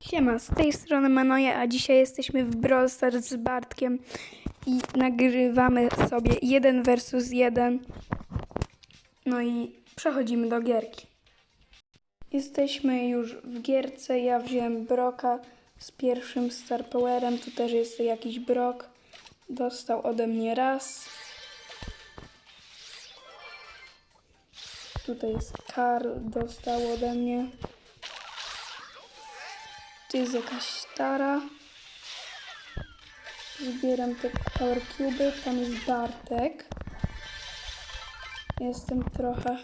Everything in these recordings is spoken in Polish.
Siema, z tej strony Manoja, a dzisiaj jesteśmy w Brawl Stars z Bartkiem i nagrywamy sobie jeden versus jeden. No i przechodzimy do gierki. Jesteśmy już w gierce, ja wziąłem Broka z pierwszym Star Powerem, tu też jest jakiś Brok. Dostał ode mnie raz. Tutaj jest Karl, dostał ode mnie. Tu jest jakaś stara. Zbieram te power cube. Tam jest Bartek. Jestem trochę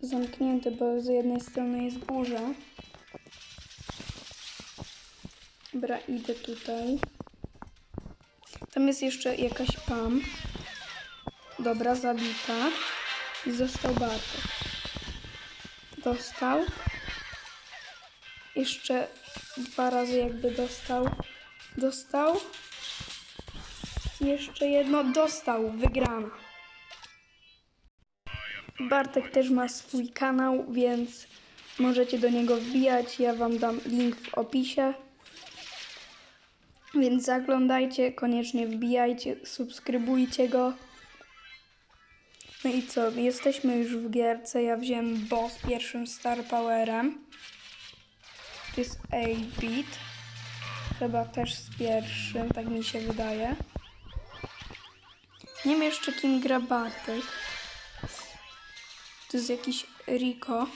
zamknięty, bo z jednej strony jest burza. Dobra, idę tutaj. Tam jest jeszcze jakaś Pam. Dobra, zabita. I został Bartek. Dostał. Jeszcze dwa razy jakby dostał. Dostał. Jeszcze jedno dostał. Wygrana. Bartek też ma swój kanał, więc możecie do niego wbijać. Ja wam dam link w opisie. Więc zaglądajcie, koniecznie wbijajcie, subskrybujcie go. No i co, jesteśmy już w gierce. Ja wziąłem boss pierwszym Star Powerem. To jest 8-bit. Chyba też z pierwszym, tak mi się wydaje. Nie wiem jeszcze kim gra Bartek. To jest jakiś Rico.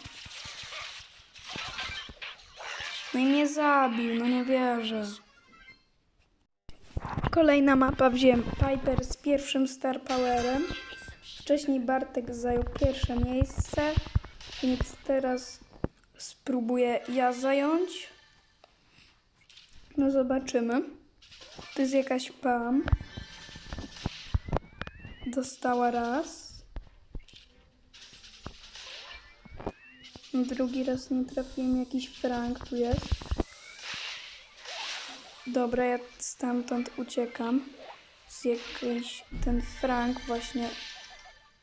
No i mnie zabił, no nie wierzę. Kolejna mapa wziąłem Piper z pierwszym Star Powerem. Wcześniej Bartek zajął pierwsze miejsce, więc teraz spróbuję ja zająć. No zobaczymy. To jest jakaś Pam. Dostała raz. Drugi raz nie trafiłem. Jakiś Frank tu jest. Dobra, ja stamtąd uciekam. Z jakiś ten Frank właśnie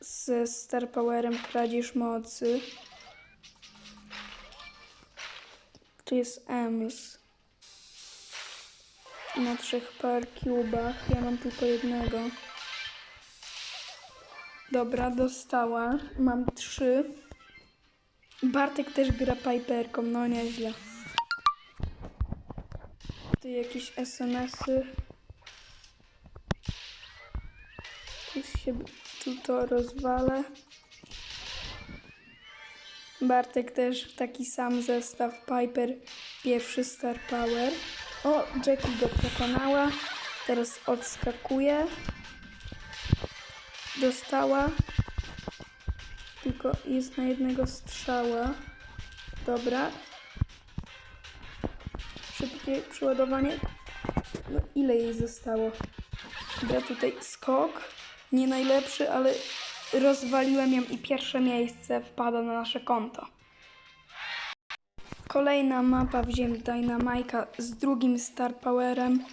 ze Star Powerem kradzież mocy. Tu jest Ems. Na trzech par cubach. Ja mam tylko jednego. Dobra, dostała. Mam trzy. Bartek też gra Piperką, no nieźle. Tu jakieś SMS-y. Tu się tu to rozwalę. Bartek też taki sam zestaw Piper, pierwszy Star Power. O, Jackie go pokonała. Teraz odskakuje. Dostała. Tylko jest na jednego strzała. Dobra. Szybkie przeładowanie. No, ile jej zostało? Dobra, tutaj skok. Nie najlepszy, ale rozwaliłem ją i pierwsze miejsce wpada na nasze konto. Kolejna mapa wziąłem Dynamike'a z drugim Star Powerem.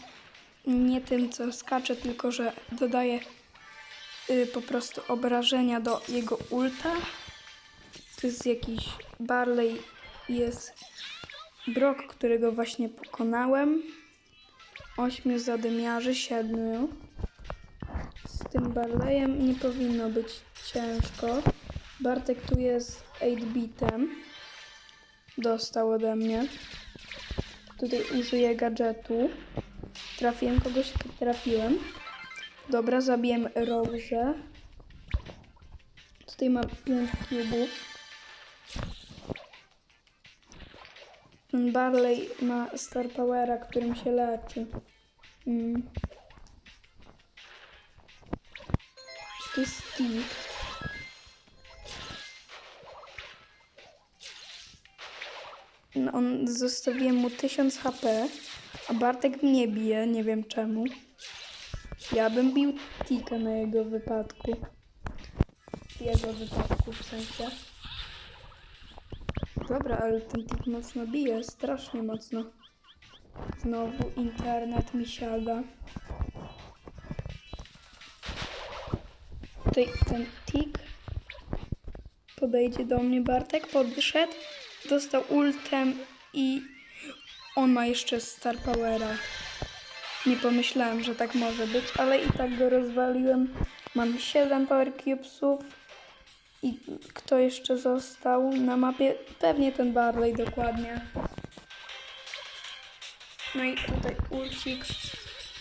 Nie tym, co skacze, tylko że dodaje y, po prostu obrażenia do jego ulta. To jest jakiś Barley, jest Brock, którego właśnie pokonałem. Ośmiu zadymiarzy, siedmiu. Tym Barleyem nie powinno być ciężko. Bartek tu jest 8-bitem. Dostał ode mnie. Tutaj użyję gadżetu. Trafiłem kogoś, trafiłem. Dobra, zabiłem Rose. Tutaj mam 5 cubów. Ten Barley ma Star Powera, którym się leczy. Mm. Steve. No, on zostawiłem mu 1000 HP, a Bartek mnie bije, nie wiem czemu. Ja bym bił Tika na jego wypadku. Jego wypadku w sensie. Dobra, ale ten Tik mocno bije, strasznie mocno. Znowu internet mi siada. Tutaj ten Tik podejdzie do mnie Bartek, podszedł, dostał ultem i On ma jeszcze Star Powera. Nie pomyślałem, że tak może być, ale i tak go rozwaliłem. Mam 7 Power Cubesów. I kto jeszcze został na mapie? Pewnie ten Barley dokładnie. No i tutaj ulcik.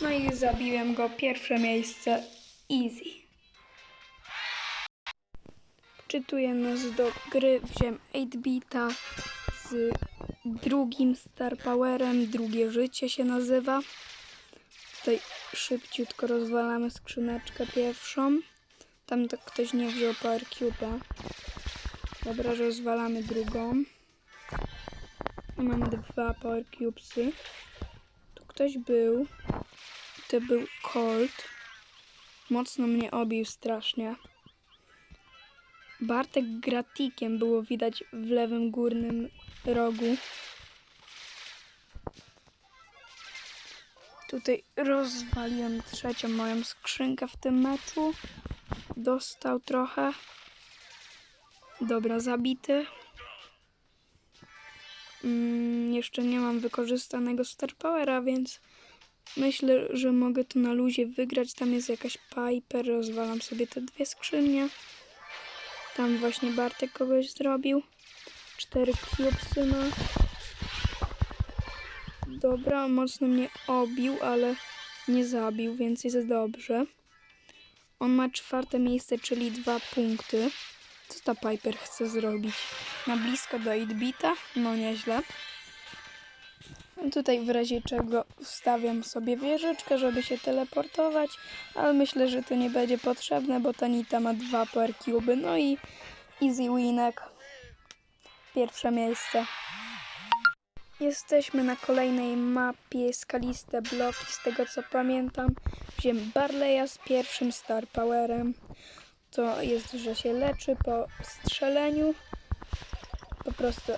No i zabiłem go. Pierwsze miejsce. Easy. Czytuję nas do gry. Wziąłem 8-bita z drugim Star Powerem. Drugie życie się nazywa. Tutaj szybciutko rozwalamy skrzyneczkę pierwszą. Tam to ktoś nie wziął Power Cube'a. Dobra, rozwalamy drugą. Mamy dwa Power Cubesy. Tu ktoś był. To był Colt. Mocno mnie obił strasznie. Bartek gratikiem było widać w lewym górnym rogu. Tutaj rozwaliłem trzecią moją skrzynkę w tym meczu. Dostał trochę. Dobra, zabity. Mm, jeszcze nie mam wykorzystanego Star Powera, więc myślę, że mogę to na luzie wygrać. Tam jest jakaś Piper, rozwalam sobie te dwie skrzynie. Tam właśnie Bartek kogoś zrobił. Cztery cubesy ma. Dobra, mocno mnie obił, ale nie zabił, więc jest dobrze. On ma czwarte miejsce, czyli dwa punkty. Co ta Piper chce zrobić? Na blisko do 8-bita? No nieźle. Tutaj w razie czego wstawiam sobie wieżyczkę, żeby się teleportować, ale myślę, że to nie będzie potrzebne, bo Tanita ma dwa power cube, no i easy winek. Pierwsze miejsce. Jesteśmy na kolejnej mapie skaliste bloki, z tego co pamiętam. Wziąłem Barleya z pierwszym Star Powerem. To jest, że się leczy po strzeleniu. Po prostu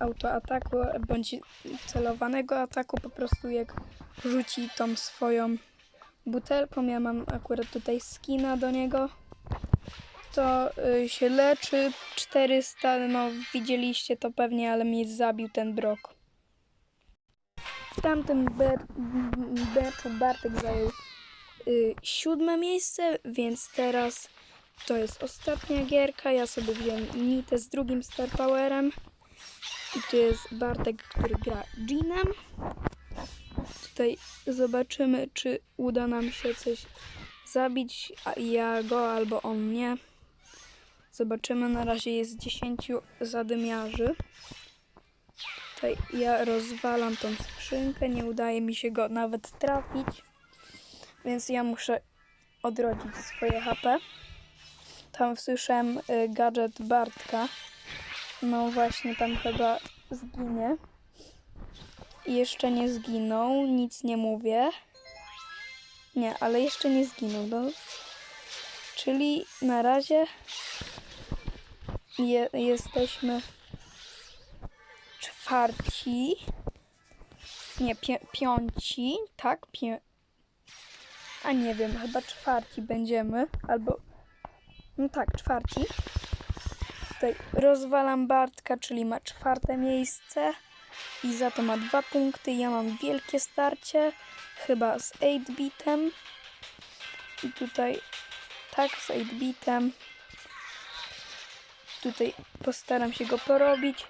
autoataku bądź celowanego ataku. Po prostu jak rzuci tą swoją butelką. Ja mam akurat tutaj skina do niego. To y, się leczy 400, no widzieliście to pewnie, ale mnie zabił ten brok. W tamtym be- beczu Bartek zajął y, siódme miejsce, więc teraz to jest ostatnia gierka. Ja sobie wziąłem Nitę z drugim Star Powerem. I tu jest Bartek, który gra Jeanem. Tutaj zobaczymy, czy uda nam się coś zabić, a ja go albo on mnie. Zobaczymy, na razie jest 10 zadymiarzy. Tutaj ja rozwalam tą skrzynkę, nie udaje mi się go nawet trafić, więc ja muszę odrodzić swoje HP. Tam słyszałem y, gadżet Bartka. No właśnie, tam chyba zginie. Jeszcze nie zginął, nic nie mówię. Nie, ale jeszcze nie zginął. No. Czyli na razie je, jesteśmy czwarci. Nie, piąci, tak? Pię... A nie wiem, chyba czwarci będziemy. Albo. No tak, czwarci. Tutaj rozwalam Bartka, czyli ma czwarte miejsce. I za to ma dwa punkty. Ja mam wielkie starcie. Chyba z 8-bitem. I tutaj tak z 8-bitem. Tutaj postaram się go porobić.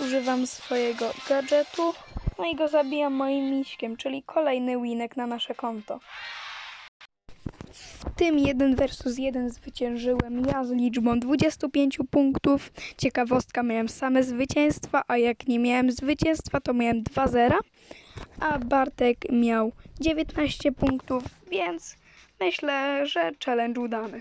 Używam swojego gadżetu. No i go zabijam moim miśkiem, czyli kolejny winek na nasze konto. Tym 1 versus 1 zwyciężyłem ja z liczbą 25 punktów. Ciekawostka, miałem same zwycięstwa, a jak nie miałem zwycięstwa, to miałem 2-0. A Bartek miał 19 punktów, więc myślę, że challenge udany.